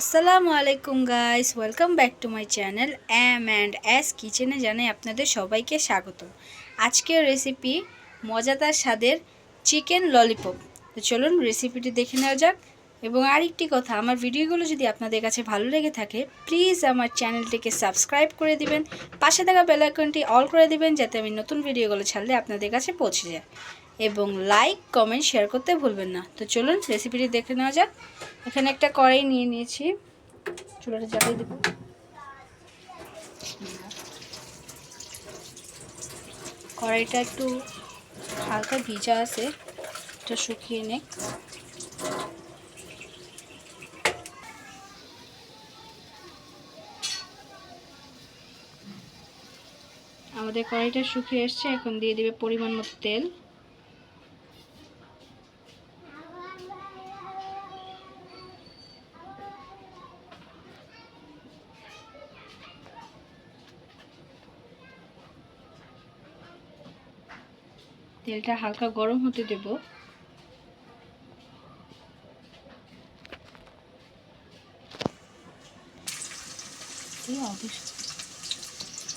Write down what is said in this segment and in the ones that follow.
আসসালামু আলাইকুম guys welcome back to my channel অ্যাম অ্যান্ড অ্যাস কিচেনে জানাই আপনাদের সবাইকে স্বাগত। আজকের রেসিপি মজাদার স্বাদের চিকেন ললিপপ তো চলুন রেসিপিটি দেখে নেওয়া যাক এবং আরেকটি কথা, আমার ভিডিওগুলো যদি আপনাদের কাছে ভালো লেগে থাকে প্লিজ আমার চ্যানেলটিকে সাবস্ক্রাইব করে দিবেন, পাশে থাকা বেল আইকনটি অল করে দিবেন, যাতে আমি নতুন ভিডিওগুলো ছাড়লে আপনাদের কাছে পৌঁছে যায়। এবং লাইক কমেন্ট শেয়ার করতে ভুলবেন না। তো চলুন রেসিপিটি দেখে নেওয়া যাক। এখানে একটা কড়াই নিয়ে নিয়েছি। চুলাটা জ্বালিয়ে দেব। কড়াইটা একটু হালকা ভিজা আছে, এটা শুকিয়ে নে আমাদের কড়াইটা শুকিয়ে এসছে, এখন দিয়ে দেবে পরিমাণ মতো তেল। তেলটা হালকা গরম হতে দেব।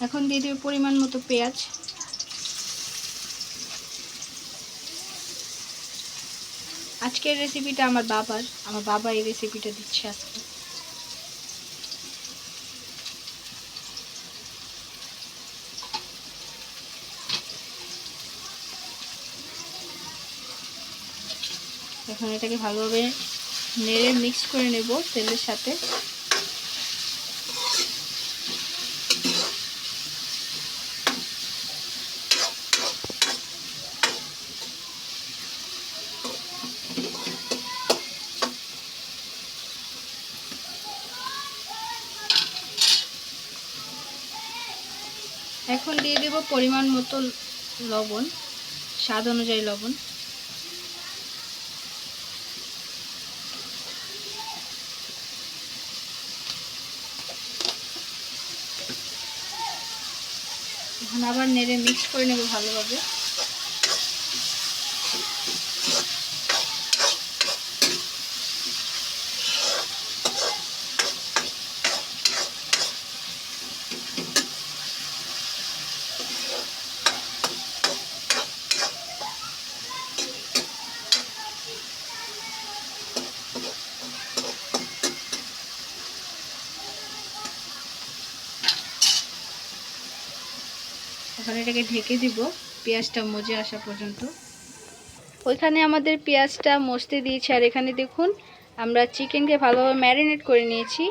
এখন দিয়ে দেবে পরিমাণ মতো পেঁয়াজ। আজকের রেসিপিটা আমার বাবার, আমার বাবা এই রেসিপিটা দিচ্ছে আজকে। এখন এটাকে ভালোভাবে নেড়ে মিক্স করে নেব তেলের সাথে। এখন দিয়ে দেব পরিমাণ মতো লবণ, স্বাদ অনুযায়ী লবণ। এখন আবার নেড়ে মিক্স করে নেব ভালোভাবে। এখন এটাকে ঢেকে দিব। পেঁয়াজটা মজে আসা পর্যন্ত। ওইখানে আমাদের পেঁয়াজটা মজতে দিয়েছি। আর এখানে দেখুন, আমরা চিকেনকে ভালোভাবে ম্যারিনেট করে নিয়েছি।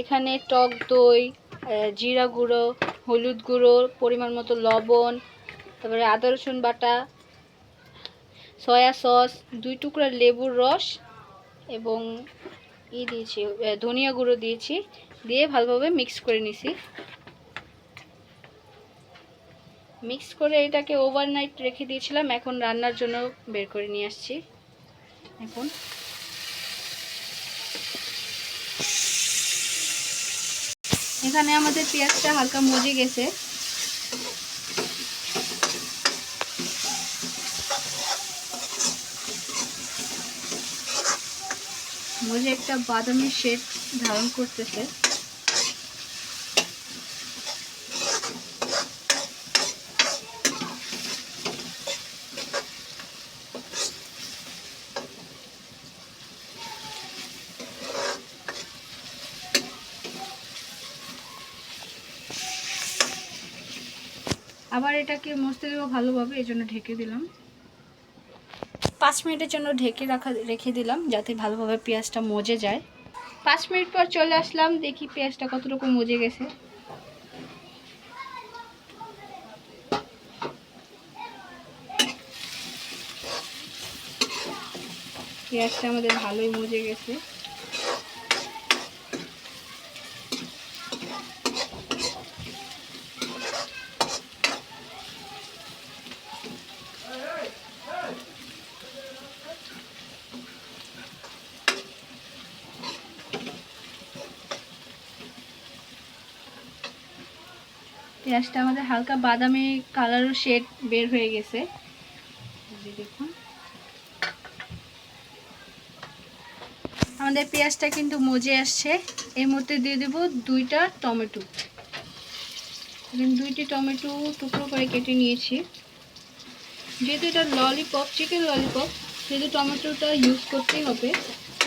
এখানে টক দই জিরা গুঁড়ো, হলুদ গুঁড়ো, পরিমাণ মতো লবণ, তারপরে আদা, রসুন বাটা, সয়া সস, দুই টুকরা লেবুর রস এবং ই দিয়েছি ধনিয়া গুঁড়ো দিয়েছি। দিয়ে ভালোভাবে মিক্স করে নিছি। মিক্স করে এটাকে ওভারনাইট রেখে দিয়েছিলাম, এখন রান্নার জন্য বের করে নিয়ে আসছি। এখন। এখানে আমাদের পেঁয়াজটা হালকা মজে গেছে। মজে একটা বাদামের শেড ধারণ করতেছে। আবার এটাকে মজতে দেবো ভালোভাবে এই জন্য ঢেকে দিলাম। পাঁচ মিনিটের জন্য ঢেকে রাখা রেখে দিলাম যাতে ভালোভাবে পেঁয়াজটা মজে যায়। পাঁচ মিনিট পর চলে আসলাম দেখি পেঁয়াজটা কতটুকু মজে গেছে। পেঁয়াজটা আমাদের ভালোই মজে গেছে। পেঁয়াজটা আমাদের হালকা বাদামি কালারও শেড বের হয়ে গেছে। দেখুন। আমাদের পেঁয়াজটা কিন্তু মজে আসছে। এর মধ্যে দিয়ে দেব দুইটা টমেটো। দুইটি টমেটো টুকরো করে কেটে নিয়েছি। যেহেতু এটা ললিপপ চিকেন ললিপপ সেহেতু টমেটোটা ইউজ করতেই হবে।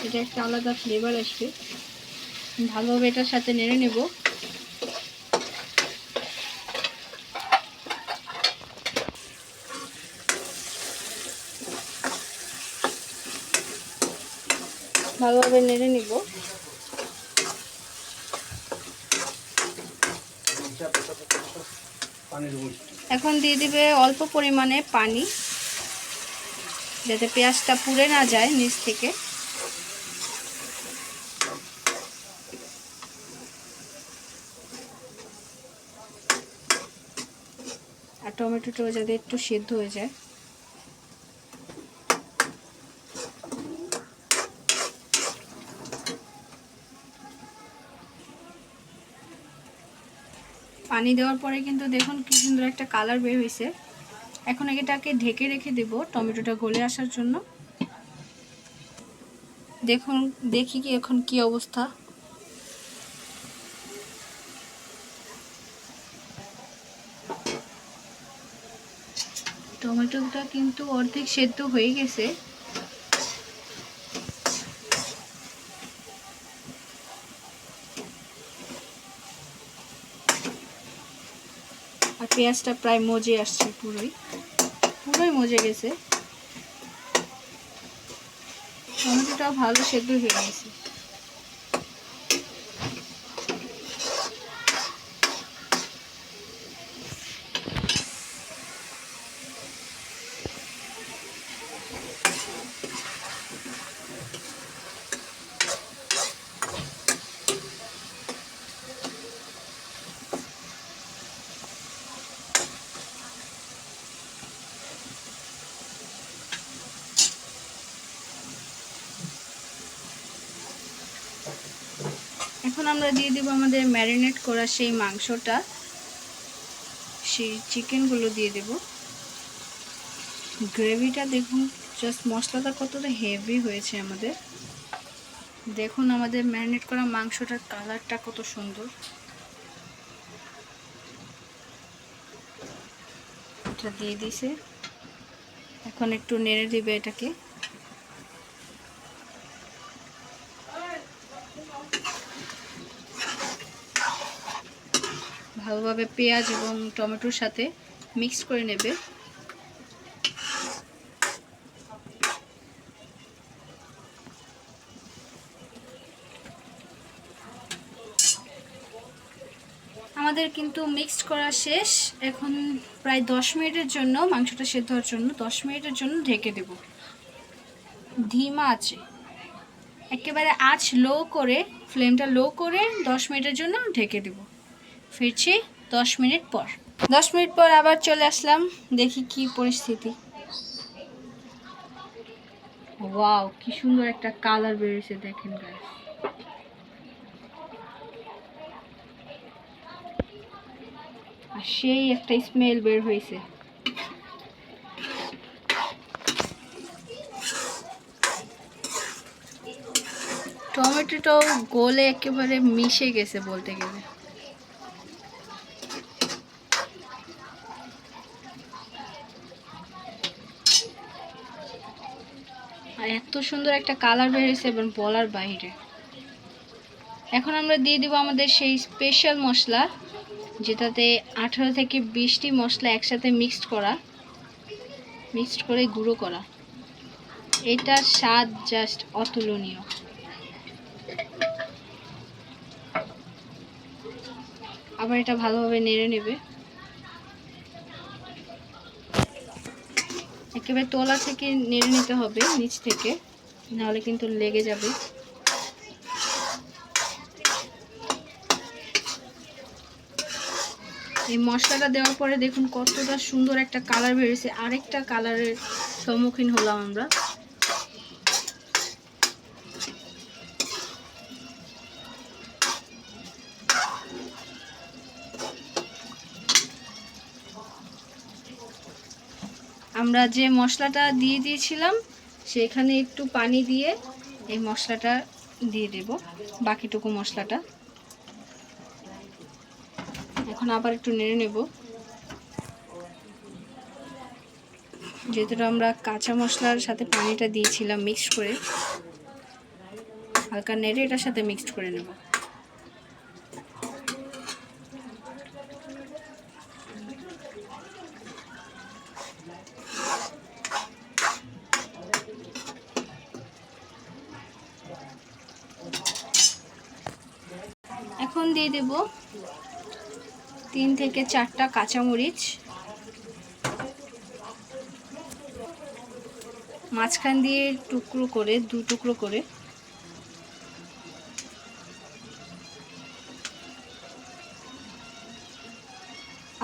এটা একটা আলাদা ফ্লেভার আসবে। ভালোভাবে এটার সাথে নেড়ে নেব। ভালোভাবে নেড়ে নিব। এখন দিয়ে দিবে অল্প পরিমাণে পানি, যাতে পেঁয়াজটা পুড়ে না যায় নিচ থেকে। আর টমেটোটাও যাতে একটু সেদ্ধ হয়ে যায়। পানি দেওয়ার পরে কিন্তু দেখুন কি সুন্দর একটা কালার বের হয়েছে এখন এটাকে ঢেকে রেখে দেব টমেটোটা গলে আসার জন্য। দেখুন, দেখি কি এখন কি অবস্থা। টমেটোটা কিন্তু অর্ধেক সেদ্ধ হয়ে গেছে। পেঁয়াজটা প্রায় মজে আসছে পুরোই। পুরোই মজে গেছে। টমেটোটাও ভালো সেদ্ধ হয়ে গেছে। এখন আমরা দিয়ে দিব আমাদের ম্যারিনেট করা সেই মাংসটা। সেই চিকেনগুলো দিয়ে দেব। গ্রেভিটা দেখুন জাস্ট মশলাটা কতটা হেভি হয়েছে আমাদের। দেখুন আমাদের ম্যারিনেট করা মাংসটার কালারটা কত সুন্দর। এটা দিয়ে দিছে। এখন একটু নেড়ে দিবে এটাকে। ভালোভাবে পেঁয়াজ এবং টমেটোর সাথে মিক্স করে নেবে। আমাদের কিন্তু মিক্সড করা শেষ। এখন প্রায় দশ মিনিটের জন্য মাংসটা সেদ্ধ হওয়ার জন্য দশ মিনিটের জন্য ঢেকে দেব। ধিমা আছে একেবারে আঁচ লো করে, ফ্লেমটা লো করে দশ মিনিটের জন্য ঢেকে দেব। ফিরছি দশ মিনিট পর। দশ মিনিট পর আবার চলে আসলাম, দেখি কি পরিস্থিতি। ওয়াও, কি সুন্দর একটা কালার বেরিয়েছে, দেখেন গাইস আর সেই একটা স্মেল বের হয়েছে। টমেটোটাও গোলে একেবারে মিশে গেছে বলতে গেলে। আর এত সুন্দর একটা কালার বেরিয়েছে এবং বলার বাইরে। এখন আমরা দিয়ে দিব আমাদের সেই স্পেশাল মশলা, যেটাতে আঠারো থেকে বিশটি মশলা একসাথে মিক্সড করা মিক্সড করে গুঁড়ো করা। এটার স্বাদ জাস্ট অতুলনীয়। আবার এটা ভালোভাবে নেড়ে নেবে। একেবারে তোলা থেকে নেড়ে নিতে হবে, নিচ থেকে। নাহলে কিন্তু লেগে যাবে। এই মশলাটা দেওয়ার পরে দেখুন কতটা সুন্দর একটা কালার বেরিয়েছে। আরেকটা কালারের সম্মুখীন হলাম আমরা। আমরা যে মশলাটা দিয়ে দিয়েছিলাম, সেখানে একটু পানি দিয়ে এই মশলাটা দিয়ে দেব, বাকিটুকু মশলাটা। এখন আবার একটু নেড়ে নেব। যেহেতু আমরা কাঁচা মশলার সাথে পানিটা দিয়েছিলাম মিক্সড করে, হালকা নেড়ে এটার সাথে মিক্সড করে নেব এখন দিয়ে দেব তিন থেকে চারটা কাঁচামরিচ। মাঝখান দিয়ে টুকরো করে, দু টুকরো করে।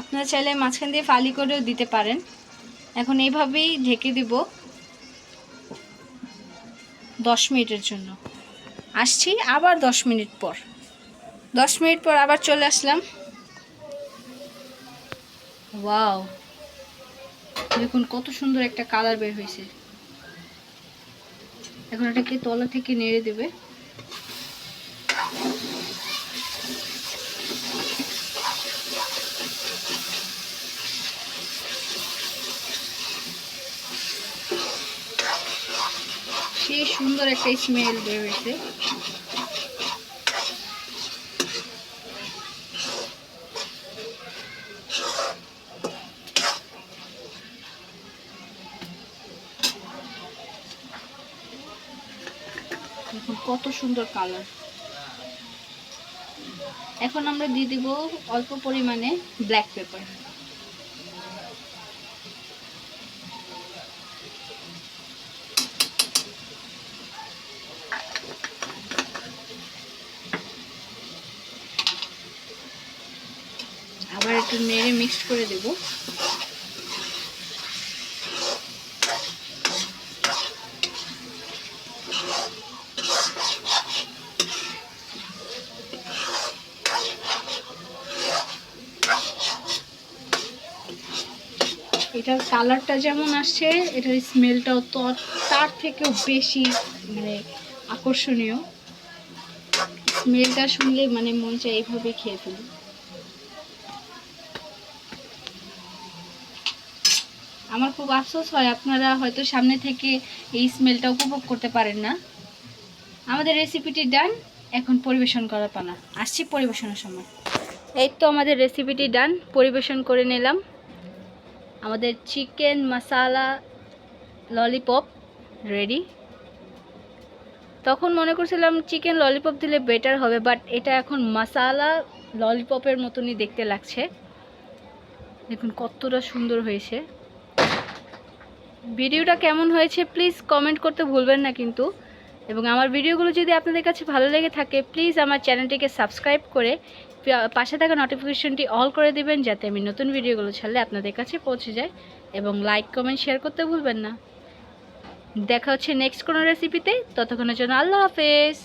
আপনারা চাইলে মাঝখান দিয়ে ফালি করেও দিতে পারেন। এখন এইভাবেই ঢেকে দেব দশ মিনিটের জন্য। আসছি আবার দশ মিনিট পর। দশ মিনিট পর আবার চলে আসলাম। ওয়াও। দেখুন, কত সুন্দর একটা কালার বের হয়েছে। এখন এটাকে তলা থেকে নেড়ে দেবে। সেই সুন্দর একটা স্মেল বের হয়েছে দেখুন কত সুন্দর কালার। এখন আমরা দিয়ে দিব অল্প পরিমাণে ব্ল্যাক পেপার আবার একটু নেড়ে মিক্সড করে দেব। এটার কালারটা যেমন আসছে, এটার স্মেলটাও তো তার থেকেও বেশি মানে আকর্ষণীয়। স্মেলটা শুনলে মানে মন চায় এইভাবে খেয়ে ফেলি। আমার খুব আফসোস হয়, আপনারা হয়তো সামনে থেকে এই স্মেলটা উপভোগ করতে পারেন না। আমাদের রেসিপিটি ডান এখন পরিবেশন করার পালা। আসছি পরিবেশনের সময়। এই তো আমাদের রেসিপিটি ডান পরিবেশন করে নিলাম। আমাদের চিকেন মশালা ললিপপ রেডি তখন মনে করছিলাম চিকেন ললিপপ দিলে বেটার হবে বাট এটা এখন মশালা ললিপপের মতনই দেখতে লাগছে। দেখুন কতটা সুন্দর হয়েছে। ভিডিওটা কেমন হয়েছে প্লিজ কমেন্ট করতে ভুলবেন না কিন্তু। এবং আমার ভিডিওগুলো যদি আপনাদের কাছে ভালো লেগে থাকে প্লিজ আমার চ্যানেলটিকে সাবস্ক্রাইব করে পাশে থাকা নোটিফিকেশনটি অল করে দিবেন যাতে আমি নতুন ভিডিওগুলো ছাড়লে আপনাদের কাছে পৌঁছে যায় এবং লাইক কমেন্ট শেয়ার করতে ভুলবেন না। দেখা হচ্ছে নেক্সট কোনো রেসিপিতে ততক্ষণের জন্য আল্লাহ হাফেজ।